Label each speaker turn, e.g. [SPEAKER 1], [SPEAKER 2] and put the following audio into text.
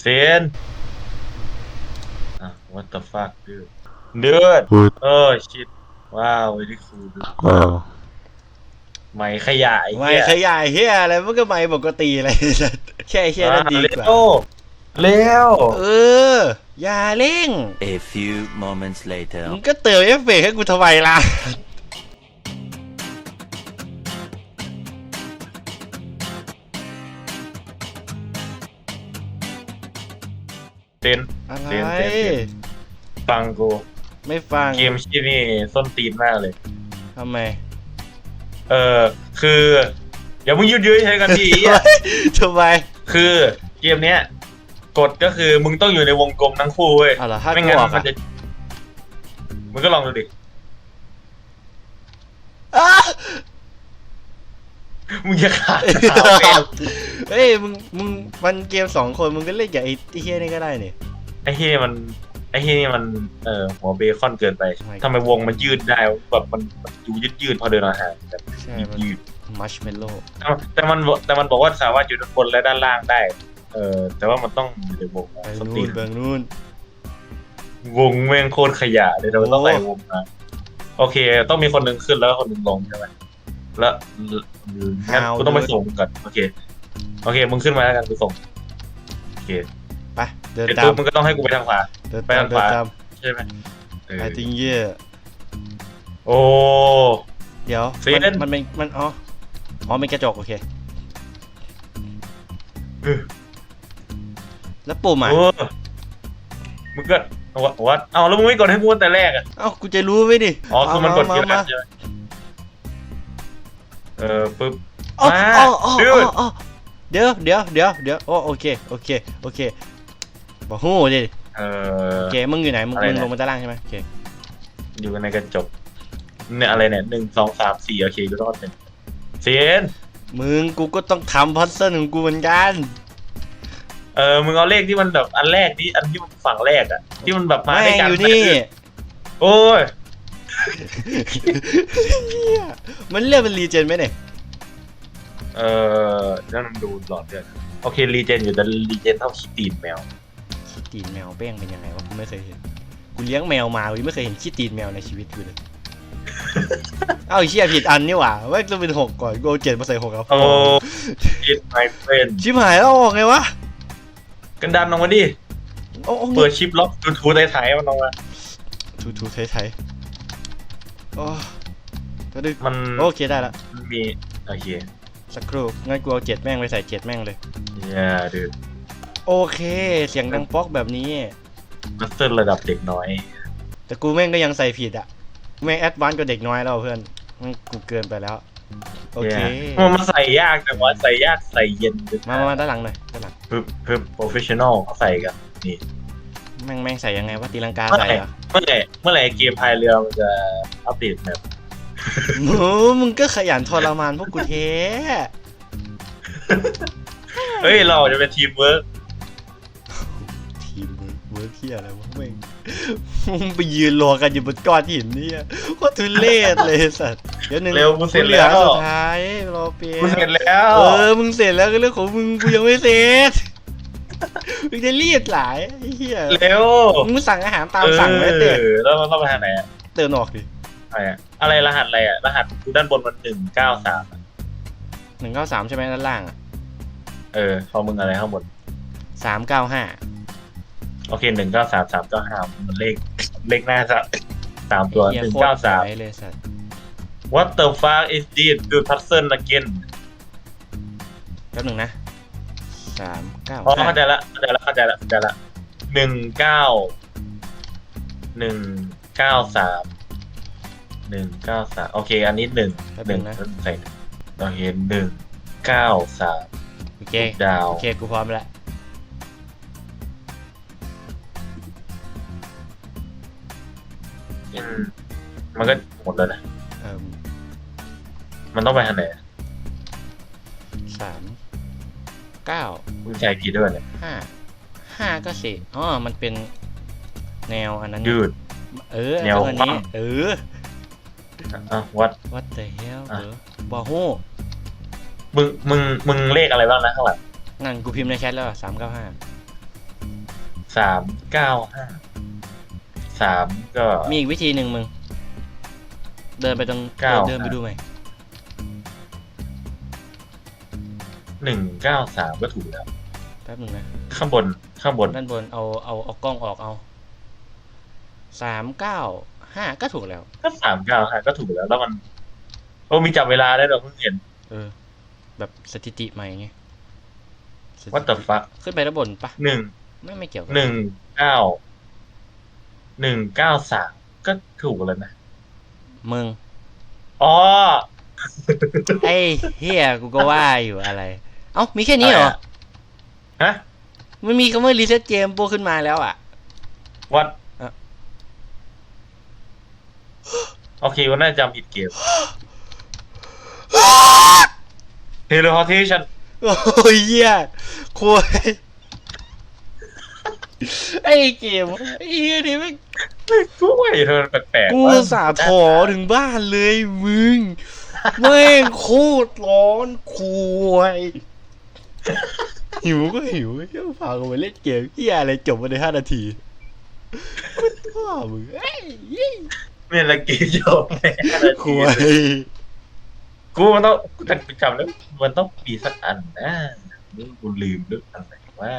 [SPEAKER 1] เซนอะ what the fuck dude dude
[SPEAKER 2] What?
[SPEAKER 1] เออ shit ว้าว very cool dude
[SPEAKER 2] Wow.
[SPEAKER 1] ไม่ขยาย
[SPEAKER 3] ไม่ขยายเฮียอะไรมันก็ไม่ปกติอะไรแค่เฮียนั่นดีกว่า
[SPEAKER 1] เร็วเร็ว
[SPEAKER 3] เออ อย่าเร่ง
[SPEAKER 4] A few moments later.
[SPEAKER 3] มึงก็เติมเอฟเฟกต์ให้กูทำไมล่ะ
[SPEAKER 1] เซน
[SPEAKER 3] อะไร
[SPEAKER 1] เซนเซนเซนฟังกู
[SPEAKER 3] ไม่ฟัง
[SPEAKER 1] เกมชี่นี่ส้นตีนมากเลย
[SPEAKER 3] ทำไม
[SPEAKER 1] เออคืออย่ามึงยืดเยื้อใช้กันดีอะ
[SPEAKER 3] ทำไม
[SPEAKER 1] คือเกมเนี้ยกฎก็คือมึงต้องอยู่ในวงกลมทั้งคู่เว้ย
[SPEAKER 3] เอาเหรอถ้า
[SPEAKER 1] ไม่
[SPEAKER 3] กู
[SPEAKER 1] งั้น
[SPEAKER 3] ออก
[SPEAKER 1] มั
[SPEAKER 3] อะ
[SPEAKER 1] นจะมึงก็ลองดูดิ
[SPEAKER 3] อ้า
[SPEAKER 1] มึงจะขาดขาแมว
[SPEAKER 3] เฮ้ยมึงมึงมันเกมสองคนมึงก็เล่นกับไอ้เฮียนี่ก็ได้นี่
[SPEAKER 1] ไอ้เฮียมันไอ้เฮียนี่มันเออหัวเบคอนเกินไป
[SPEAKER 3] ทำไม
[SPEAKER 1] ทำไมวงมันยืดได้แบบมันมันดูยืดยืดๆพอเดินมาหาแบบ
[SPEAKER 3] ใช่มัน
[SPEAKER 1] ยืด
[SPEAKER 3] มัชเมลโล่
[SPEAKER 1] แต่แต่มันบอกแต่มันบอกว่าสามารถอยู่ด้านบนและด้านล่างได้ เออแต่ว่ามันต้องอยู่ในวง
[SPEAKER 3] ไป
[SPEAKER 1] สตี
[SPEAKER 3] นู่น
[SPEAKER 1] น
[SPEAKER 3] ไปนู่น
[SPEAKER 1] วงแม่งโคตรขยะเลยเราต้อง
[SPEAKER 3] โอ้
[SPEAKER 1] ใส่วงมาโอเค ต้องมีคนหนึ่งขึ้นแล้วคนหนึ่งลงใช่ไหม แล้วงั้นกูต้องไปส่งก่อนโอเค โอเค มึงขึ้นมาแล้วกันกูส่งโอเค
[SPEAKER 3] ไปเดิน
[SPEAKER 1] เสร็จ
[SPEAKER 3] ตาม
[SPEAKER 1] ปุ๊บมึงก็ต้องให้กูไปทางขวา
[SPEAKER 3] เดิน
[SPEAKER 1] ไป
[SPEAKER 3] ตาม
[SPEAKER 1] ทางขวา
[SPEAKER 3] เดินตาม
[SPEAKER 1] ใช่ไหมเออ
[SPEAKER 3] ไอ้ติงเย่
[SPEAKER 1] โอ้
[SPEAKER 3] เดี๋ยว
[SPEAKER 1] เฟรน
[SPEAKER 3] มันมันเป็นมันอ๋ออ๋อเป็นกระจกโอเค
[SPEAKER 1] เออ
[SPEAKER 3] แล้วปุ่มอะ
[SPEAKER 1] โอ้มึงก็วัดวัดเอาแล้วมึงไม่กดให้กูตั้งแต่แรกอะ
[SPEAKER 3] เอ้ากูจะรู้ไหมดิ
[SPEAKER 1] อ๋อคือมันกด
[SPEAKER 3] มา
[SPEAKER 1] ทีละ
[SPEAKER 3] มา
[SPEAKER 1] อันใช่ไหม เออปึ๊บ
[SPEAKER 3] อ๋อ
[SPEAKER 1] มา
[SPEAKER 3] อ๋ออ๋อ
[SPEAKER 1] ดู
[SPEAKER 3] อ๋
[SPEAKER 1] ด
[SPEAKER 3] ออ๋อเดี๋ยวเดี๋ยวเดี๋ยวเดี๋ยวโอ้โอเคโอเคโอเคบอกฮู้ดิ
[SPEAKER 1] เออ
[SPEAKER 3] โอเคมึงอยู่ไหนมึง
[SPEAKER 1] อะไร
[SPEAKER 3] มึง
[SPEAKER 1] นะ
[SPEAKER 3] ลงมาด้านล่างใช่ไหมโอเค
[SPEAKER 1] อยู่กันในกระจกเนี่ยอะไรเนี่ยหนึ่งสองสามสี่โอเคกูต้องเป็นเซียน
[SPEAKER 3] มึงกูก็ต้องทำพัซเซิลของกูเหมือนกัน
[SPEAKER 1] เออมึงเอาเลขที่มันแบบอันแรกที่อันที่มันฝั่งแรกอะที่มันแบบมา
[SPEAKER 3] แม่
[SPEAKER 1] ด้วย
[SPEAKER 3] ง
[SPEAKER 1] กัน
[SPEAKER 3] อยู่นี่
[SPEAKER 1] โอ้ย
[SPEAKER 3] เหี้ย มันเรียกเป็นรีเจนไหมเนี่ย
[SPEAKER 1] เออนั่นมันดูหลอดเลือดโอเครีเจนอยู่แต่รีเจนเท่าขี้ตีนแมว
[SPEAKER 3] ขี้ตีนแมวแป้งเป็นยังไงวะกูไม่เคยเห็นกูเลี้ยงแมวมากูยังไม่เคยเห็นขี้ตีนแมวในชีวิตกูเลยเอ้าไอ้เชี่ยผิดอันนี่หว่าว่าจะเป็นหกก่อนกูเอาเจ็ดมาใส่หกแล้ว
[SPEAKER 1] โอ้ยิดไมเฟรน
[SPEAKER 3] ชิบหายแล้วออกไงวะ
[SPEAKER 1] กันดันออกมาดิ
[SPEAKER 3] โอ้โอ้
[SPEAKER 1] เปิดชิปล็อกดูทูไทยๆมันออกมา
[SPEAKER 3] ถูถูไทยไทยโอ้ก็ดึก
[SPEAKER 1] มัน
[SPEAKER 3] โอเคได้ละ
[SPEAKER 1] มันมีโอเค
[SPEAKER 3] สักครู่งั้นกูเอาเจ็ดแม่งไปใส่เจ็ดแม่งเลย
[SPEAKER 1] อย่าดู
[SPEAKER 3] โอเค เสียงดังป๊อกแบบนี้
[SPEAKER 1] มาสเตอร์ระดับเด็กน้อย
[SPEAKER 3] แต่กูแม่งก็ยังใส่ผิดอะแม่งแอดวานซ์กว่าเด็กน้อยแล้วเพื่อนแม่งกูเกินไปแล้ว โอเค
[SPEAKER 1] มันมาใส่ยากแต่ว่าใส่ยากใส่เย็น
[SPEAKER 3] มามามาด้านหลังหน่อยด้านหลัง
[SPEAKER 1] เพิ่มเพิ่มโปรเฟชชั่นอลเขาใส่กันนี่
[SPEAKER 3] แม่งแม่งใส่ยังไงวะตีลังกา
[SPEAKER 1] เมื่อ
[SPEAKER 3] ใส่
[SPEAKER 1] ไหร่
[SPEAKER 3] เหรอ
[SPEAKER 1] เมื่อไหร่เมื่อไหร่เกมพายเรือมันจะ อัปเดตแบบ
[SPEAKER 3] โอ้มึงก็ขยันทรมานพวกกูเท
[SPEAKER 1] เฮ้ย เราจะเป็นทีมเวิร์ก
[SPEAKER 3] ทีมเวิร์กเวิร์กเที่ยอะไรวะแม่งมึงไปยืนรอกันอยู่บนก้อนหินเนี่ยโคตรทุเรศเลยสัตว์เดี๋ยวหนึ่ง
[SPEAKER 1] เร็วกูเสร็จ
[SPEAKER 3] เหลื
[SPEAKER 1] แล้
[SPEAKER 3] อ
[SPEAKER 1] ว
[SPEAKER 3] สุดท้ายรอเปีย
[SPEAKER 1] กูเสร็จแล้ว
[SPEAKER 3] เออมึงเสร็จแล้วก็เรื่องของมึงกูยังไม่เสร็จมึงจะรีบหลายไอ้เหี้ย
[SPEAKER 1] เร็ว
[SPEAKER 3] มึงสั่งอาหารตามสั่งไว้เตะ
[SPEAKER 1] ออแล้วเราต้องไปทางไหนอะ
[SPEAKER 3] เตือนออกดิ
[SPEAKER 1] อะไรอะอะไรรหัสอะไรอะรหัสกูด้านบนมันหนึ่งเก้าสาม
[SPEAKER 3] หนึ่งเก้าสามใช่ไหมด้านล่างอะ
[SPEAKER 1] เออของมึงอะไรข้างบน
[SPEAKER 3] สามเก้าห้า
[SPEAKER 1] โอเคหนึ่งเก้าสามสามเก้าห้ามันเลขเลขหน้าจะสามตัวหนึ่งเก้าสาม
[SPEAKER 3] เลยสัตว์
[SPEAKER 1] What the fuck is this do puzzle again
[SPEAKER 3] แป๊บหนึ่งนะสามเก้า
[SPEAKER 1] อ๋อ
[SPEAKER 3] ห้า
[SPEAKER 1] เข้าใจละเข้าใจละเข้าใจละเข้าใจละหนึ่งเก้าหนึ่งเก้าสาม หนึ่งเก้าสามโอเค อันนี้หนึ่ง
[SPEAKER 3] แป๊บ
[SPEAKER 1] ห
[SPEAKER 3] ห
[SPEAKER 1] นึ่
[SPEAKER 3] นึ่
[SPEAKER 1] ง
[SPEAKER 3] งนะ
[SPEAKER 1] ใส่โอเคหนึ่งเก้าสาม
[SPEAKER 3] โอเค
[SPEAKER 1] ดาว
[SPEAKER 3] โอเคกูพร้อมแล้ว
[SPEAKER 1] อืมมันก็หมดแล้วนะ
[SPEAKER 3] เอ่ม
[SPEAKER 1] มันต้องไปทางไหน
[SPEAKER 3] สามเก้า
[SPEAKER 1] คุณใช้ผิดด้วยเนี่ย
[SPEAKER 3] ห้าห้าก็สี่อ๋อมันเป็นแนวอันนั้น
[SPEAKER 1] ยืด
[SPEAKER 3] เออ
[SPEAKER 1] แนว
[SPEAKER 3] ต้องอันนี้
[SPEAKER 1] คว่ำ
[SPEAKER 3] เออ
[SPEAKER 1] อะวัด
[SPEAKER 3] what the hell
[SPEAKER 1] อะ
[SPEAKER 3] เออบอกฮู้
[SPEAKER 1] มึง มึง มึงเลขอะไรบ้างนะข้างหลัง
[SPEAKER 3] นั่นกูพิมพ์ในแชทแล้วสามเก้าห้า
[SPEAKER 1] สามเก้าห้าสามก็
[SPEAKER 3] มีอีกวิธีหนึ่งมึง เดินไปตรง
[SPEAKER 1] เก้า
[SPEAKER 3] เดินไปดูไหม
[SPEAKER 1] หนึ่งเก้าสามก็ถูกแล้ว
[SPEAKER 3] แป๊บหนึงนะ
[SPEAKER 1] ข้างบน ข้างบน
[SPEAKER 3] ด้านบนเอาเอาเอากล้องออกเอาสามเก้า ห้าก็ถูกแล้ว
[SPEAKER 1] ก็สามเก้าห้าก็ถูกแล้ว แล้วมันโอ้มีจับเวลาได้เราเพิ่งเห็น
[SPEAKER 3] เออ แบบสถิติใหม่ไงสถิติ
[SPEAKER 1] What the fuck
[SPEAKER 3] ขึ้นไปด้านบนปะ
[SPEAKER 1] หนึ่ง
[SPEAKER 3] ไม่ไม่เกี่ยวกั
[SPEAKER 1] หนึ่งเก้าหนึ่งเก้าสามก็ถูกแล้วนะ
[SPEAKER 3] มึง
[SPEAKER 1] อ๋อ
[SPEAKER 3] ไอ้เฮียกูก็ว่าอยู่อะไร เอ้ามีแค่นี้เหรอ
[SPEAKER 1] ฮะ
[SPEAKER 3] ไม่มีคำว่ารีเซ็ตเกมโปรขึ้นมาแล้วอะ
[SPEAKER 1] วัด
[SPEAKER 3] อะ
[SPEAKER 1] โอเควันน่าจะจำผิดเกม teleportation
[SPEAKER 3] โอ้ยเฮียคุยไอ้เกมไอ้เฮียนี่ไม่ง
[SPEAKER 1] กูว่าเธอมันแปลกๆ
[SPEAKER 3] กู
[SPEAKER 1] ว่
[SPEAKER 3] อุตสาห์ถอถึงบ้านเลยมึงแม่งโคตรร้อนคุยหิวก็หิวเฮียพากูไปเล่นเกมเฮียอะไรจบมาในห้านาทีพ่อมึงเอ้ยเหี้ย
[SPEAKER 1] เนี่ยละ เกมโยมแม่
[SPEAKER 3] คุย
[SPEAKER 1] กูมันต้องกูจำแล้วมันต้องมีสักอันนะมึงกูลืมหรืออะไรว่า